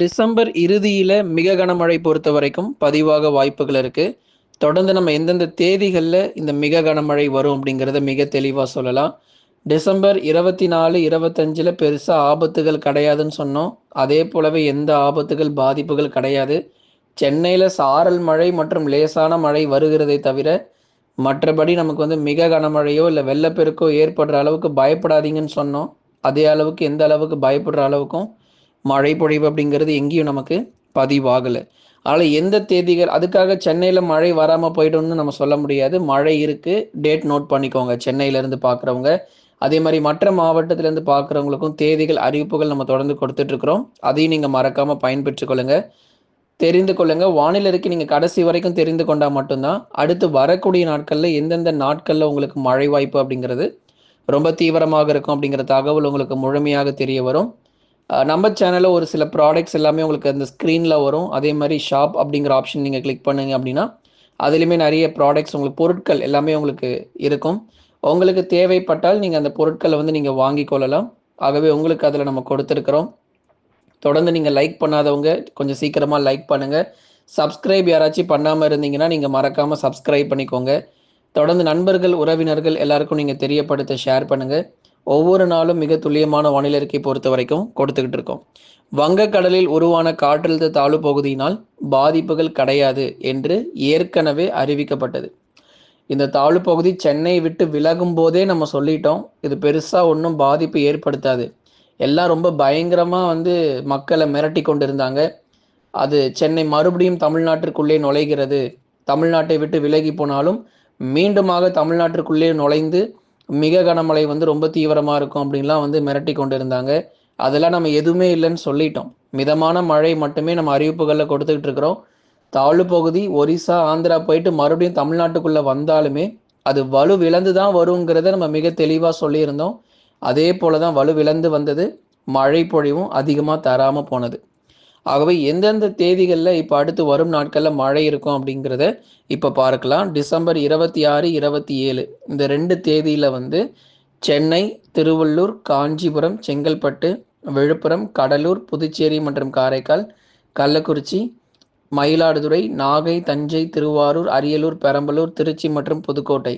December இறுதியில் மிக கனமழை பொறுத்த வரைக்கும் பதிவாக வாய்ப்புகள் இருக்குது தொடர்ந்து நம்ம எந்தெந்த தேதிகளில் இந்த மிக கனமழை வரும் அப்படிங்கிறத மிக தெளிவாக சொல்லலாம். டிசம்பர் இருபத்தி நாலு இருபத்தஞ்சில் பெருசாக ஆபத்துகள் கிடையாதுன்னு சொன்னோம். அதே போலவே எந்த ஆபத்துகள், பாதிப்புகள் கிடையாது. சென்னையில் சாரல் மழை மற்றும் லேசான மழை வருகிறதை தவிர, மற்றபடி நமக்கு வந்து மிக கனமழையோ, இல்லை வெள்ளப்பெருக்கோ ஏற்படுற அளவுக்கு பயப்படாதீங்கன்னு சொன்னோம். அதே அளவுக்கு எந்த அளவுக்கு பயப்படுற அளவுக்கும் மழை பொழிவு அப்படிங்கிறது எங்கேயும் நமக்கு பதிவாகலை அதில் எந்த தேதிகள் அதுக்காக சென்னையில் மழை வராமல் போயிடும்னு நம்ம சொல்ல முடியாது. மழை இருக்குது டேட் நோட் பண்ணிக்கோங்க. சென்னையிலேருந்து பார்க்குறவங்க. அதே மாதிரி மற்ற மாவட்டத்திலேருந்து பார்க்குறவங்களுக்கும் தேதிகள், அறிவிப்புகள் நம்ம தொடர்ந்து கொடுத்துட்ருக்குறோம் அதையும் நீங்கள் மறக்காமல் பயன்பெற்றுக்கொள்ளுங்கள் தெரிந்து கொள்ளுங்க. வானிலை நீங்கள் கடைசி வரைக்கும் தெரிந்து கொண்டால் மட்டும்தான் அடுத்து வரக்கூடிய நாட்களில் எந்தெந்த நாட்களில் உங்களுக்கு மழை வாய்ப்பு அப்படிங்கிறது ரொம்ப தீவிரமாக இருக்கும் அப்படிங்கிற தகவல் உங்களுக்கு முழுமையாக தெரிய வரும். நம்ம சேனலில் ஒரு சில ப்ராடக்ட்ஸ் எல்லாமே உங்களுக்கு அந்த ஸ்க்ரீனில் வரும். அதே மாதிரி ஷாப் அப்படிங்கிற ஆப்ஷன் நீங்கள் கிளிக் பண்ணுங்க அப்படின்னா, அதுலேயுமே நிறைய ப்ராடக்ட்ஸ் உங்களுக்கு பொருட்கள் எல்லாமே உங்களுக்கு இருக்கும். உங்களுக்கு தேவைப்பட்டால் நீங்கள் அந்த பொருட்களை வந்து நீங்கள் வாங்கி கொள்ளலாம். ஆகவே உங்களுக்கு அதில் நம்ம கொடுத்துருக்குறோம் தொடர்ந்து நீங்கள் லைக் பண்ணாதவங்க கொஞ்சம் சீக்கிரமாக லைக் பண்ணுங்கள் சப்ஸ்கிரைப் யாராச்சும் பண்ணாமல் இருந்தீங்கன்னா, நீங்கள் மறக்காமல் சப்ஸ்கிரைப் பண்ணிக்கோங்க. தொடர்ந்து நண்பர்கள், உறவினர்கள் எல்லாருக்கும் நீங்கள் தெரியப்படுத்த ஷேர் பண்ணுங்கள் ஒவ்வொரு நாளும் மிக துல்லியமான வானிலை அறிக்கை பொறுத்தவரைக்கும் கொடுத்துக்கிட்டு இருக்கோம். வங்கக்கடலில் உருவான காற்றழுத்த தாழ்வு பகுதியினால் பாதிப்புகள் கிடையாது என்று ஏற்கனவே அறிவிக்கப்பட்டது. இந்த தாழ்வு பகுதி சென்னை விட்டு விலகும்போதே நம்ம சொல்லிட்டோம். இது பெருசாக ஒன்றும் பாதிப்பு ஏற்படுத்தாது. எல்லாம் ரொம்ப பயங்கரமாக வந்து மக்களை மிரட்டி கொண்டு இருந்தாங்க அது சென்னை மறுபடியும் தமிழ்நாட்டிற்குள்ளே நுழைகிறது. தமிழ்நாட்டை விட்டு விலகி போனாலும், மீண்டுமாக தமிழ்நாட்டிற்குள்ளே நுழைந்து மிக கனமழை வந்து ரொம்ப தீவிரமாக இருக்கும் அப்படின்லாம் வந்து மிரட்டிக் கொண்டிருந்தாங்க. அதெல்லாம் நம்ம எதுவுமே இல்லைன்னு சொல்லிட்டோம். மிதமான மழை மட்டுமே நம்ம அறிவிப்புகளில் கொடுத்துக்கிட்டு இருக்கிறோம். தாழ்வு பகுதி ஒரிசா, ஆந்திரா போயிட்டு மறுபடியும் தமிழ்நாட்டுக்குள்ளே வந்தாலுமே, அது வலு விளந்து தான் வருங்கிறத நம்ம மிக தெளிவாக சொல்லியிருந்தோம். அதே போல தான் வலு வலுவிழந்து வந்தது. மழை பொழிவும் அதிகமாக தராமல் போனது. ஆகவே எந்தெந்த தேதிகளில் இப்போ அடுத்து வரும் நாட்களில் மழை இருக்கும் அப்படிங்கிறத இப்போ பார்க்கலாம். டிசம்பர் 26, 27 இந்த ரெண்டு தேதியில் வந்து சென்னை, திருவள்ளூர், காஞ்சிபுரம், செங்கல்பட்டு, விழுப்புரம், கடலூர், புதுச்சேரி மற்றும் காரைக்கால், கள்ளக்குறிச்சி, மயிலாடுதுறை, நாகை, தஞ்சை, திருவாரூர், அரியலூர், பெரம்பலூர், திருச்சி மற்றும் புதுக்கோட்டை.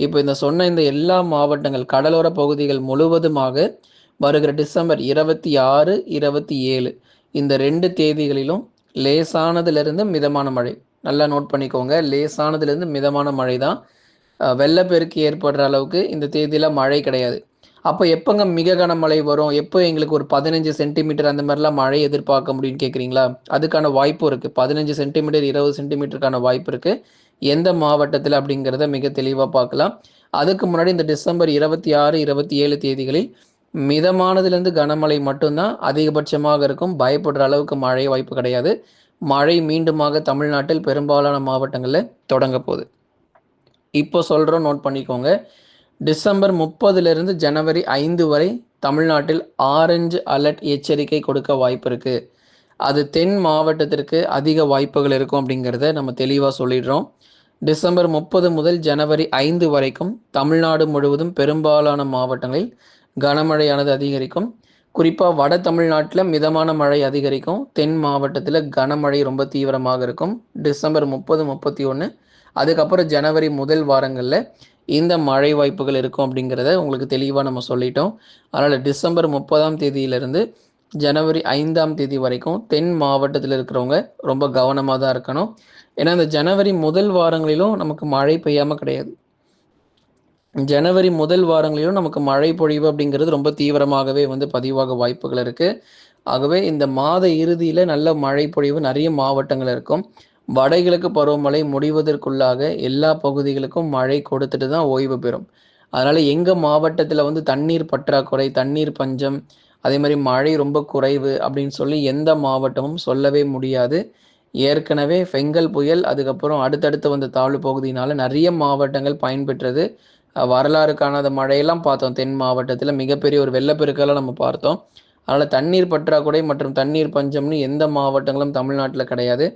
இப்போ இந்த சொன்ன இந்த எல்லா மாவட்டங்கள், கடலோர பகுதிகள் முழுவதுமாக வருகிற டிசம்பர் 26, 27 இந்த ரெண்டு தேதிகளிலும் லேசானதுலேருந்து மிதமான மழை. நல்லா நோட் பண்ணிக்கோங்க. லேசானதுலேருந்து மிதமான மழை தான். வெள்ளப்பெருக்கு ஏற்படுற அளவுக்கு இந்த தேதியில் மழை கிடையாது. அப்போ எப்போங்க மிக கனமழை வரும்? எப்போ எங்களுக்கு ஒரு 15 சென்டிமீட்டர் அந்த மாதிரிலாம் மழை எதிர்பார்க்க முடியும்னு கேட்குறீங்களா அதுக்கான வாய்ப்பு இருக்குது பதினஞ்சு சென்டிமீட்டர், 20 சென்டிமீட்டருக்கான வாய்ப்பு இருக்குது எந்த மாவட்டத்தில் அப்படிங்கிறத மிக தெளிவாக பார்க்கலாம். அதுக்கு முன்னாடி இந்த டிசம்பர் 26, 27 தேதிகளில் மிதமானதுலேருந்து கனமழை மட்டும்தான் அதிகபட்சமாக இருக்கும். பயப்படுற அளவுக்கு மழை வாய்ப்பு கிடையாது. மழை மீண்டுமாக தமிழ்நாட்டில் பெரும்பாலான மாவட்டங்களில் தொடங்க போகுது. இப்போ சொல்கிறோம் நோட் பண்ணிக்கோங்க. டிசம்பர் 30லிருந்து ஜனவரி ஐந்து வரை தமிழ்நாட்டில் ஆரஞ்சு அலர்ட் எச்சரிக்கை கொடுக்க வாய்ப்பு இருக்குது அது தென் மாவட்டத்திற்கு அதிக வாய்ப்புகள் இருக்கும் அப்படிங்கிறத நம்ம தெளிவாக சொல்லிடுறோம். டிசம்பர் 30 முதல் ஜனவரி ஐந்து வரைக்கும் தமிழ்நாடு முழுவதும் பெரும்பாலான மாவட்டங்களில் கனமழையானது அதிகரிக்கும். குறிப்பாக வட தமிழ்நாட்டில் மிதமான மழை அதிகரிக்கும். தென் மாவட்டத்தில் கனமழை ரொம்ப தீவிரமாக இருக்கும். டிசம்பர் 30, 31 அதுக்கப்புறம் ஜனவரி முதல் வாரங்களில் இந்த மழை வாய்ப்புகள் இருக்கும் அப்படிங்கிறத உங்களுக்கு தெளிவாக நம்ம சொல்லிட்டோம். அதனால் டிசம்பர் 30ஆம் தேதியிலிருந்து ஜனவரி ஐந்தாம் தேதி வரைக்கும் தென் மாவட்டத்தில் இருக்கிறவங்க ரொம்ப கவனமாக தான் இருக்கணும். ஏன்னா, இந்த ஜனவரி முதல் வாரங்களிலும் நமக்கு மழை பெய்யாமல் கிடையாது. ஜனவரி முதல் வாரங்களிலும் நமக்கு மழை பொழிவு அப்படிங்கிறது ரொம்ப தீவிரமாகவே வந்து பதிவாக வாய்ப்புகள் இருக்குது ஆகவே இந்த மாத இறுதியில் நல்ல மழை பொழிவு நிறைய மாவட்டங்கள் இருக்கும். வடகிழக்கு பருவமழை முடிவதற்குள்ளாக எல்லா பகுதிகளுக்கும் மழை கொடுத்துட்டு தான் ஓய்வு பெறும். அதனால் எங்கள் மாவட்டத்தில் வந்து தண்ணீர் பற்றாக்குறை, தண்ணீர் பஞ்சம், அதே மாதிரி மழை ரொம்ப குறைவு அப்படின்னு சொல்லி எந்த மாவட்டமும் சொல்லவே முடியாது. ஏற்கனவே ஃபெங்கல் புயல், அதுக்கப்புறம் அடுத்தடுத்து வந்த தாழ்வு பகுதியினால் நிறைய மாவட்டங்கள் பயன்பெற்றது. வரலாறு காணாத மழையெல்லாம் பார்த்தோம். தென் மாவட்டத்தில் மிகப்பெரிய ஒரு வெள்ளப்பெருக்கெல்லாம் நம்ம பார்த்தோம். அதனால் தண்ணீர் பற்றாக்குறை மற்றும் தண்ணீர் பஞ்சம்னு எந்த மாவட்டங்களும் தமிழ்நாட்டில் கிடையாது.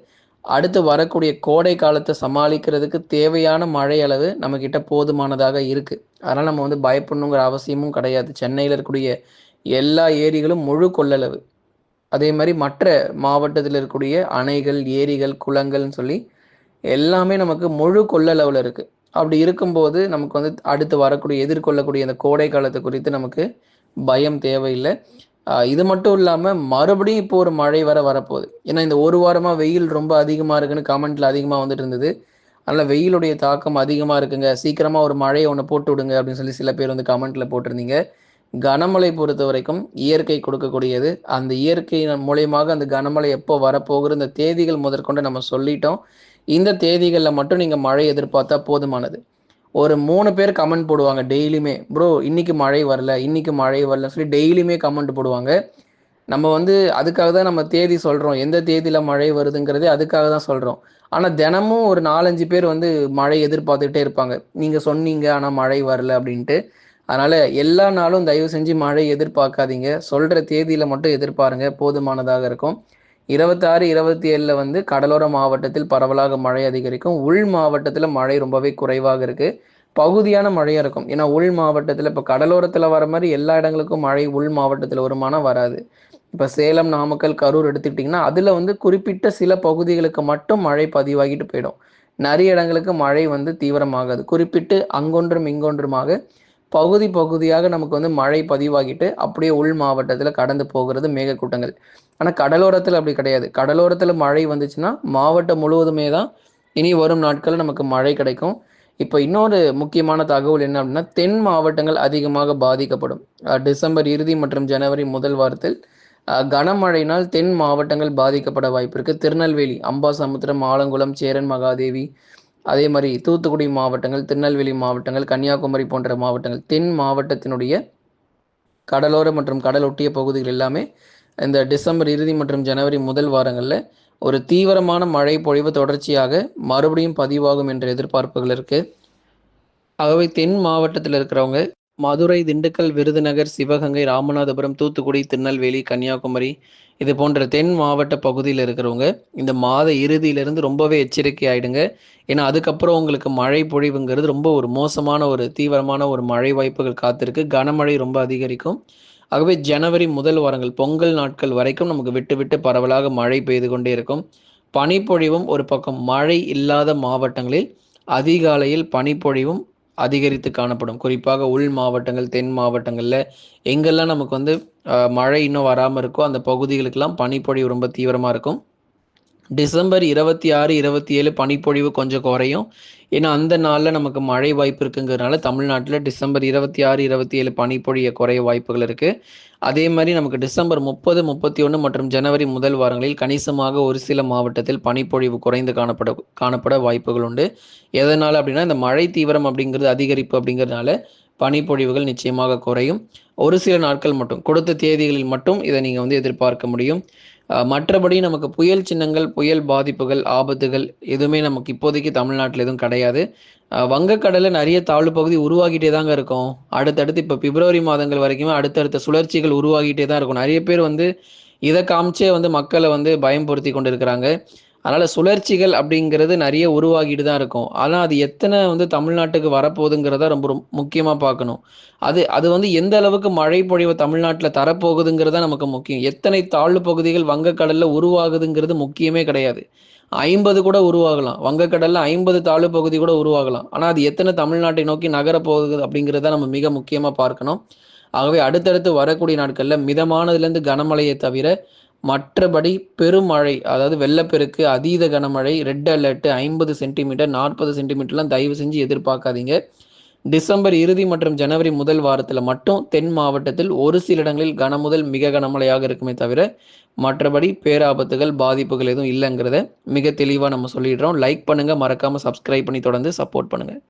அடுத்து வரக்கூடிய கோடை காலத்தை சமாளிக்கிறதுக்கு தேவையான மழை அளவு நம்மக்கிட்ட போதுமானதாக இருக்குது அதனால் நம்ம வந்து பயப்படணுங்கிற அவசியமும் கிடையாது. சென்னையில் இருக்கக்கூடிய எல்லா ஏரிகளும் முழு கொள்ளளவு. அதே மாதிரி மற்ற மாவட்டத்தில் இருக்கக்கூடிய அணைகள் ஏரிகள் குளங்கள்னு சொல்லி எல்லாமே நமக்கு முழு கொள்ளளவில் இருக்குது அப்படி இருக்கும்போது நமக்கு வந்து அடுத்து வரக்கூடிய எதிர்கொள்ளக்கூடிய அந்த கோடை காலத்தை குறித்து நமக்கு பயம் தேவையில்லை. இது மட்டும் இல்லாமல் மறுபடியும் இப்போ ஒரு மழை வர வரப்போகுது. ஏன்னா இந்த ஒரு வாரமாக வெயில் ரொம்ப அதிகமாக இருக்குன்னு கமெண்ட்ல அதிகமாக வந்துட்டு இருந்தது. அதனால் வெயிலுடைய தாக்கம் அதிகமாக இருக்குங்க. சீக்கிரமாக ஒரு மழையை ஒன்று போட்டு விடுங்க அப்படின்னு சொல்லி சில பேர் வந்து கமெண்ட்ல போட்டிருந்தீங்க. கனமழை பொறுத்த வரைக்கும் இயற்கை கொடுக்கக்கூடியது. அந்த இயற்கை மூலயமாக அந்த கனமழை எப்போ வரப்போகிற இந்த தேதிகள் முதற்கொண்டு நம்ம சொல்லிட்டோம். இந்த தேதிகளில் மட்டும் நீங்கள் மழை எதிர்பார்த்தா போதுமானது. ஒரு மூணு பேர் கமெண்ட் போடுவாங்க டெய்லியுமே ப்ரோ இன்னைக்கு மழை வரல இன்னைக்கு மழை வரல சொல்லி டெய்லியுமே கமெண்ட் போடுவாங்க. நம்ம வந்து அதுக்காக தான் நம்ம தேதி சொல்கிறோம் எந்த தேதியில் மழை வருதுங்கிறதே அதுக்காக தான் சொல்கிறோம் ஆனால் தினமும் ஒரு நாலஞ்சு பேர் வந்து மழை எதிர்பார்த்துக்கிட்டே இருப்பாங்க. நீங்கள் சொன்னீங்க ஆனால் மழை வரல அப்படின்ட்டு. அதனால் எல்லா நாளும் தயவு செஞ்சு மழை எதிர்பார்க்காதீங்க. சொல்கிற தேதியில் மட்டும் எதிர்பாருங்க. போதுமானதாக இருக்கும். இருபத்தாறு இருபத்தி ஏழில் வந்து கடலோர மாவட்டத்தில் பரவலாக மழை அதிகரிக்கும். உள் மாவட்டத்தில் மழை ரொம்பவே குறைவாக இருக்குது பகுதியான மழையாக இருக்கும். ஏன்னா உள் மாவட்டத்தில் இப்போ கடலோரத்தில் வர மாதிரி எல்லா இடங்களுக்கும் மழை உள் மாவட்டத்தில் வருமானா வராது. இப்போ சேலம் நாமக்கல் கரூர் எடுத்துக்கிட்டிங்கன்னா அதில் வந்து குறிப்பிட்ட சில பகுதிகளுக்கு மட்டும் மழை பதிவாகிட்டு போயிடும். நிறைய இடங்களுக்கு மழை வந்து தீவிரமாகாது. குறிப்பிட்டு அங்கொன்றும் இங்கொன்றுமாக பகுதி பகுதியாக நமக்கு வந்து மழை பதிவாகிட்டு அப்படியே உள் மாவட்டத்தில் கடந்து போகிறது மேகக்கூட்டங்கள். ஆனால் கடலோரத்தில் அப்படி கிடையாது. கடலோரத்தில் மழை வந்துச்சுன்னா மாவட்டம் முழுவதுமே தான் இனி வரும் நாட்களில் நமக்கு மழை கிடைக்கும். இப்போ இன்னொரு முக்கியமான தகவல் என்ன அப்படின்னா தென் மாவட்டங்கள் அதிகமாக பாதிக்கப்படும். டிசம்பர் இறுதி மற்றும் ஜனவரி முதல் வாரத்தில் கனமழையினால் தென் மாவட்டங்கள் பாதிக்கப்பட வாய்ப்பு இருக்கு. திருநெல்வேலி அம்பாசமுத்திரம் ஆலங்குளம் சேரன் மகாதேவி அதே மாதிரி தூத்துக்குடி மாவட்டங்கள் திருநெல்வேலி மாவட்டங்கள் கன்னியாகுமரி போன்ற மாவட்டங்கள் தென் மாவட்டத்தினுடைய கடலோர மற்றும் கடலொட்டிய பகுதிகள் எல்லாமே இந்த டிசம்பர் இறுதி மற்றும் ஜனவரி முதல் வாரங்களில் ஒரு தீவிரமான மழை பொழிவு தொடர்ச்சியாக மறுபடியும் பதிவாகும் என்ற எதிர்பார்ப்புகள் இருக்குது ஆகவே தென் மாவட்டத்தில் இருக்கிறவங்க மதுரை திண்டுக்கல் விருதுநகர் சிவகங்கை ராமநாதபுரம் தூத்துக்குடி திருநெல்வேலி கன்னியாகுமரி இது போன்ற தென் மாவட்ட பகுதியில் இருக்கிறவங்க இந்த மாத இறுதியிலிருந்து ரொம்பவே எச்சரிக்கை ஆயிடுங்க. ஏன்னா அதுக்கப்புறம் உங்களுக்கு மழை பொழிவுங்கிறது ரொம்ப ஒரு மோசமான ஒரு தீவிரமான ஒரு மழை வாய்ப்புகள் காத்திருக்கு. கனமழை ரொம்ப அதிகரிக்கும். ஆகவே ஜனவரி முதல் வாரங்கள் பொங்கல் நாட்கள் வரைக்கும் நமக்கு விட்டு விட்டு பரவலாக மழை பெய்து கொண்டே இருக்கும். பனிப்பொழிவும் ஒரு பக்கம் மழை இல்லாத மாவட்டங்களில் அதிகாலையில் பனிப்பொழிவும் அதிகரித்து காணப்படும். குறிப்பாக உள் மாவட்டங்கள் தென் மாவட்டங்களில் எங்கெல்லாம் நமக்கு வந்து மழை இன்னும் வராமல் இருக்கோ அந்த பகுதிகளுக்கெல்லாம் பனிப்பொழிவு ரொம்ப தீவிரமாக இருக்கும். டிசம்பர் இருபத்தி ஆறு இருபத்தி ஏழு பனிப்பொழிவு கொஞ்சம் குறையும். ஏன்னா அந்த நாளில் நமக்கு மழை வாய்ப்பு இருக்குங்கிறதுனால தமிழ்நாட்டில் டிசம்பர் இருபத்தி ஆறு இருபத்தி ஏழு பனிப்பொழிய குறைய வாய்ப்புகள் இருக்குது அதே மாதிரி நமக்கு டிசம்பர் முப்பது முப்பத்தி ஒன்று மற்றும் ஜனவரி முதல் வாரங்களில் கணிசமாக ஒரு சில மாவட்டத்தில் பனிப்பொழிவு குறைந்து காணப்பட காணப்பட வாய்ப்புகள் உண்டு. எதனால் அப்படின்னா இந்த மழை தீவிரம் அப்படிங்கிறது அதிகரிப்பு அப்படிங்கிறதுனால பனிப்பொழிவுகள் நிச்சயமாக குறையும். ஒரு சில நாட்கள் மட்டும் கொடுத்த தேதிகளில் மட்டும் இதை நீங்கள் வந்து எதிர்பார்க்க முடியும். மற்றபடி நமக்கு புயல் சின்னங்கள் புயல் பாதிப்புகள் ஆபத்துகள் எதுவுமே நமக்கு இப்போதைக்கு தமிழ்நாட்டில் எதுவும் கிடையாது. வங்கக்கடலில் நிறைய தாழ்வு பகுதி உருவாகிட்டே தாங்க இருக்கும். அடுத்தடுத்து இப்போ பிப்ரவரி மாதங்கள் வரைக்குமே அடுத்தடுத்த சுழற்சிகள் உருவாகிட்டே தான் இருக்கும். நிறைய பேர் வந்து இதை காமிச்சே வந்து மக்களை வந்து பயம்படுத்தி கொண்டு இருக்கிறாங்க அதனால் சுழற்சிகள் அப்படிங்கிறது நிறைய உருவாகிட்டு தான் இருக்கும். ஆனால் அது எத்தனை வந்து தமிழ்நாட்டுக்கு வரப்போகுதுங்கிறத ரொம்ப ரொம்ப முக்கியமாக பார்க்கணும். அது அது வந்து எந்த அளவுக்கு மழை பொழிவு தமிழ்நாட்டில் தரப்போகுதுங்கிறத நமக்கு முக்கியம். எத்தனை தாழ்வு பகுதிகள் வங்கக்கடலில் உருவாகுதுங்கிறது முக்கியமே கிடையாது. ஐம்பது கூட உருவாகலாம். வங்கக்கடலில் ஐம்பது தாழ்வு பகுதி கூட உருவாகலாம். ஆனால் அது எத்தனை தமிழ்நாட்டை நோக்கி நகரப் போகுது அப்படிங்கிறத நம்ம மிக முக்கியமாக பார்க்கணும். ஆகவே அடுத்தடுத்து வரக்கூடிய நாட்களில் மிதமானதுலேருந்து கனமழையை தவிர மற்றபடி பெருமழை அதாவது வெள்ளப்பெருக்கு அதீத கனமழை ரெட் அலர்ட் ஐம்பது சென்டிமீட்டர் நாற்பது சென்டிமீட்டர்லாம் தயவு செஞ்சு எதிர்பார்க்காதீங்க. டிசம்பர் இறுதி மற்றும் ஜனவரி முதல் வாரத்தில் மட்டும் தென் மாவட்டத்தில் ஒரு சில இடங்களில் கனமுதல் மிக கனமழையாக இருக்குமே தவிர மற்றபடி பேராபத்துகள் பாதிப்புகள் எதுவும் இல்லைங்கிறத மிக தெளிவாக நம்ம சொல்லிடுறோம். லைக் பண்ணுங்கள் மறக்காமல் சப்ஸ்கிரைப் பண்ணி தொடர்ந்து சப்போர்ட் பண்ணுங்கள்